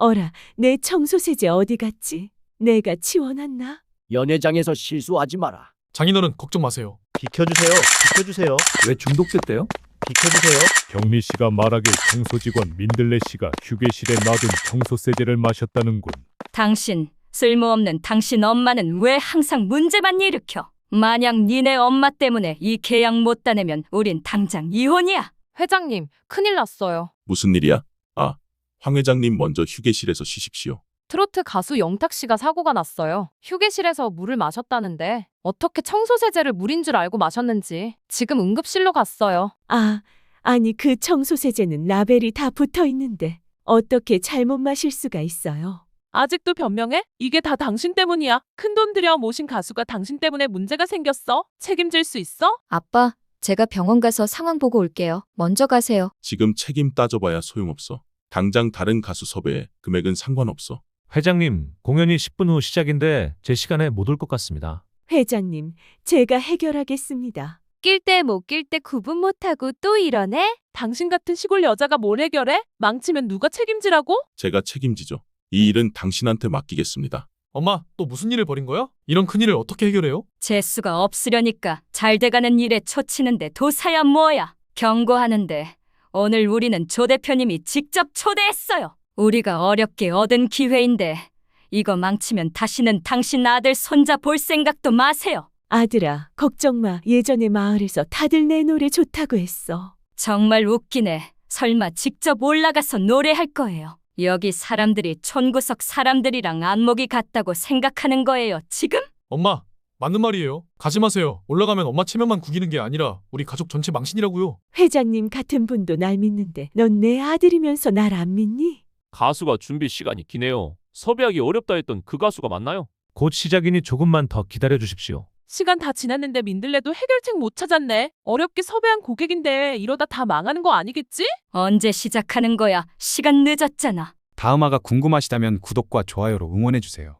어라, 내 청소세제 어디 갔지? 내가 치워놨나? 연회장에서 실수하지 마라. 장인어른 걱정 마세요. 비켜주세요. 비켜주세요. 왜 중독됐대요? 비켜주세요. 경미 씨가 말하길 청소 직원 민들레 씨가 휴게실에 놔둔 청소 세제를 마셨다는군. 당신, 쓸모없는 당신 엄마는 왜 항상 문제만 일으켜? 만약 니네 엄마 때문에 이 계약 못 따내면 우린 당장 이혼이야. 회장님, 큰일 났어요. 무슨 일이야? 아, 황 회장님 먼저 휴게실에서 쉬십시오. 트로트 가수 영탁 씨가 사고가 났어요. 휴게실에서 물을 마셨다는데 어떻게 청소세제를 물인 줄 알고 마셨는지 지금 응급실로 갔어요. 아, 아니 그 청소세제는 라벨이 다 붙어 있는데 어떻게 잘못 마실 수가 있어요? 아직도 변명해? 이게 다 당신 때문이야. 큰 돈 들여 모신 가수가 당신 때문에 문제가 생겼어. 책임질 수 있어? 아빠, 제가 병원 가서 상황 보고 올게요. 먼저 가세요. 지금 책임 따져봐야 소용없어. 당장 다른 가수 섭외해. 금액은 상관없어. 회장님, 공연이 10분 후 시작인데 제 시간에 못 올 것 같습니다. 회장님, 제가 해결하겠습니다. 낄 때 못 낄 때 구분 못하고 또 이러네? 당신 같은 시골 여자가 뭘 해결해? 망치면 누가 책임지라고? 제가 책임지죠. 이 일은 당신한테 맡기겠습니다. 엄마, 또 무슨 일을 벌인 거야? 이런 큰일을 어떻게 해결해요? 재수가 없으려니까 잘 돼가는 일에 초치는데 도사야 뭐야. 경고하는데 오늘 우리는 조 대표님이 직접 초대했어요. 우리가 어렵게 얻은 기회인데 이거 망치면 다시는 당신 아들 손자 볼 생각도 마세요. 아들아, 걱정 마. 예전에 마을에서 다들 내 노래 좋다고 했어. 정말 웃기네. 설마 직접 올라가서 노래할 거예요. 여기 사람들이 촌구석 사람들이랑 안목이 같다고 생각하는 거예요, 지금? 엄마, 맞는 말이에요. 가지 마세요. 올라가면 엄마 체면만 구기는 게 아니라 우리 가족 전체 망신이라고요. 회장님 같은 분도 날 믿는데 넌 내 아들이면서 날 안 믿니? 가수가 준비 시간이 기네요. 섭외하기 어렵다 했던 그 가수가 맞나요? 곧 시작이니 조금만 더 기다려 주십시오. 시간 다 지났는데 민들레도 해결책 못 찾았네. 어렵게 섭외한 고객인데 이러다 다 망하는 거 아니겠지? 언제 시작하는 거야? 시간 늦었잖아. 다음화가 궁금하시다면 구독과 좋아요로 응원해주세요.